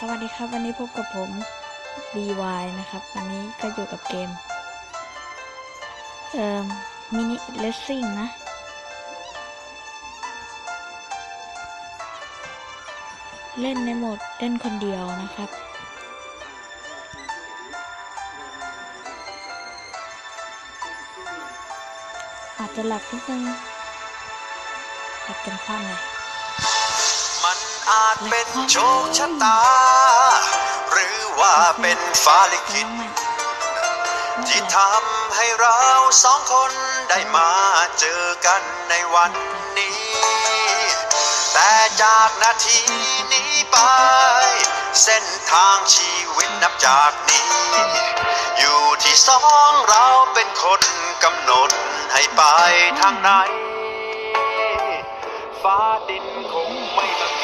สวัสดีครับ วันนี้พบกับผม BY นะครับ วันนี้ก็อยู่กับเกม เอ่อมินิเลสซิ่งนะ เล่นในโหมดเล่นคนเดียวนะครับ อาจจะหลับนิดนึงหลับกันคว่ำเลย อาจเป็นโชคชะตา หรือว่าเป็นฟ้าลิขิตที่ทำให้เราสองคนได้มาเจอกันในวันนี้ แต่จากนาทีนี้ไป เส้นทางชีวิตนับจากนี้ อยู่ที่สองเราเป็นคนกำหนดให้ไปทางไหน ฟ้าดินคงไม่มา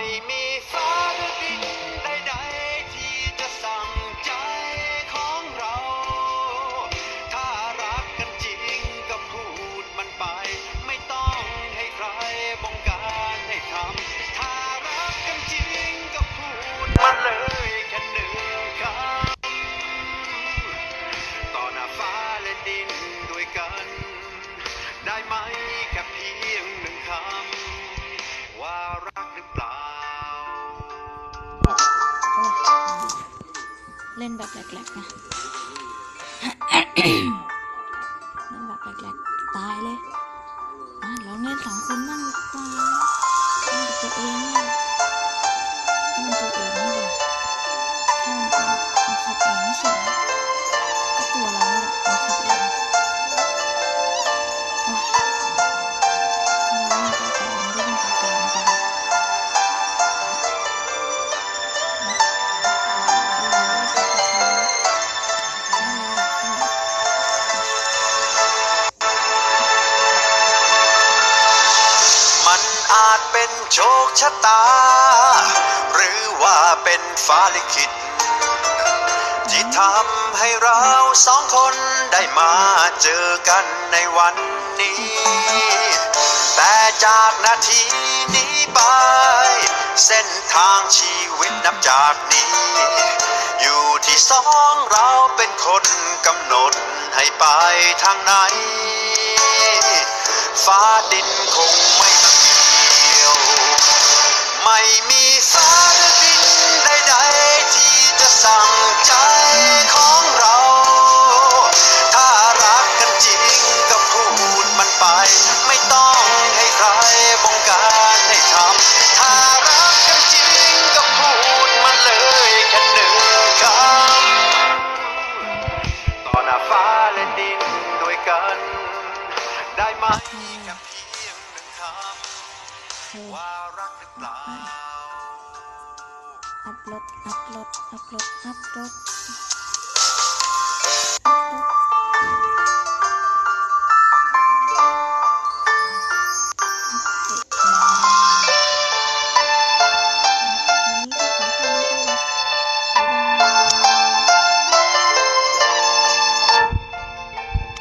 ม่มีฟ้าหรือดินใดๆที่จะสั่งใจของเรา ถ้ารักกันจริงก็พูดมันไป ไม่ต้องให้ใครบงการให้ทำ ถ้ารักกันจริงก็พูดมันเลยแค่หนึ่งคำต่อหน้าฟ้าและดินด้วยกัน ได้ไหมแค่เพียงหนึ่งคำว่ารัก เล่นแบบแหลกๆนะ โชคชะตา หรือว่าเป็นฟ้าลิขิต ที่ทำให้เราสองคนได้มาเจอกันในวันนี้ แต่จากนาทีนี้ไป เส้นทางชีวิตนับจากนี้ อยู่ที่สองเราเป็นคนกำหนดให้ไปทางไหน ฟ้าดินคงไม่ ได้ไหมแค่เพียงหนึ่งคำว่ารักหรือเปล่าอัพรถอัพรถอัพรถอัพรถ